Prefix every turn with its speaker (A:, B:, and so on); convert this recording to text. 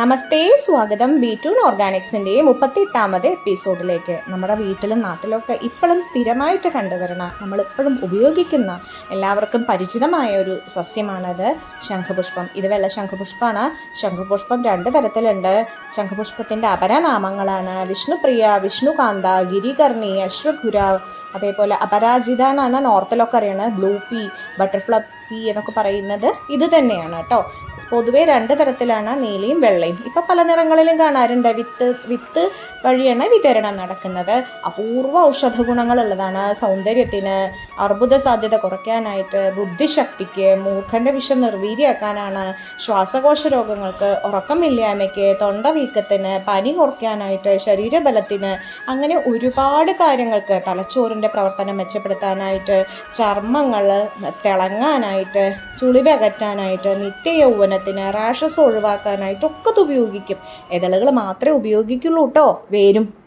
A: നമസ്തേ സ്വാഗതം. B to ഓർഗാനിക്സിന്റെ മുപ്പത്തി എട്ടാമത് എപ്പിസോഡിലേക്ക്. നമ്മുടെ വീട്ടിലും നാട്ടിലൊക്കെ ഇപ്പോഴും സ്ഥിരമായിട്ട് കണ്ടുവരണ നമ്മളിപ്പോഴും ഉപയോഗിക്കുന്ന എല്ലാവർക്കും പരിചിതമായ ഒരു സസ്യമാണത് ശംഖുപുഷ്പം. ഇത് വെള്ള ശംഖുപുഷ്പമാണ് ശംഖുപുഷ്പം രണ്ട് തരത്തിലുണ്ട്. ശംഖുപുഷ്പത്തിന്റെ അപരനാമങ്ങളാണ് വിഷ്ണുപ്രിയ വിഷ്ണുകാന്ത ഗിരികർണി അശ്വഖുര അതേപോലെ അപരാജിത എന്നാണ് നോർത്തിലൊക്കെ അറിയണത് ബ്ലൂ പി ബട്ടർഫ്ലൈ പീ എന്നൊക്കെ പറയുന്നത് ഇത് തന്നെയാണ് കേട്ടോ. പൊതുവേ രണ്ട് തരത്തിലാണ് നീലയും വെള്ളയും. ഇപ്പം പല നിറങ്ങളിലും കാണാറുണ്ട്. വിത്ത് വിത്ത് വഴിയാണ് വിതരണം നടക്കുന്നത്. അപൂർവ ഔഷധ ഗുണങ്ങളുള്ളതാണ്. സൗന്ദര്യത്തിന് അർബുദ സാധ്യത കുറയ്ക്കാനായിട്ട് ബുദ്ധിശക്തിക്ക് മൂർഖന്റെ വിഷം നിർവീര്യാക്കാനാണ് ശ്വാസകോശ രോഗങ്ങൾക്ക് ഉറക്കമില്ലായ്മയ്ക്ക് തൊണ്ടവീക്കത്തിന് പനി കുറയ്ക്കാനായിട്ട് ശരീരബലത്തിന് അങ്ങനെ ഒരുപാട് കാര്യങ്ങൾക്ക് തലച്ചോറിന്റെ പ്രവർത്തനം മെച്ചപ്പെടുത്താനായിട്ട് ചർമ്മങ്ങൾ തിളങ്ങാനായിട്ട് ചുളിവ് അകറ്റാനായിട്ട് നിത്യയൗവനത്തിന് റാഷസ് ഒഴിവാക്കാനായിട്ടൊക്കെ ഇത് ഉപയോഗിക്കും. ഇതളുകൾ മാത്രമേ ഉപയോഗിക്കുള്ളൂ കേട്ടോ വേരും.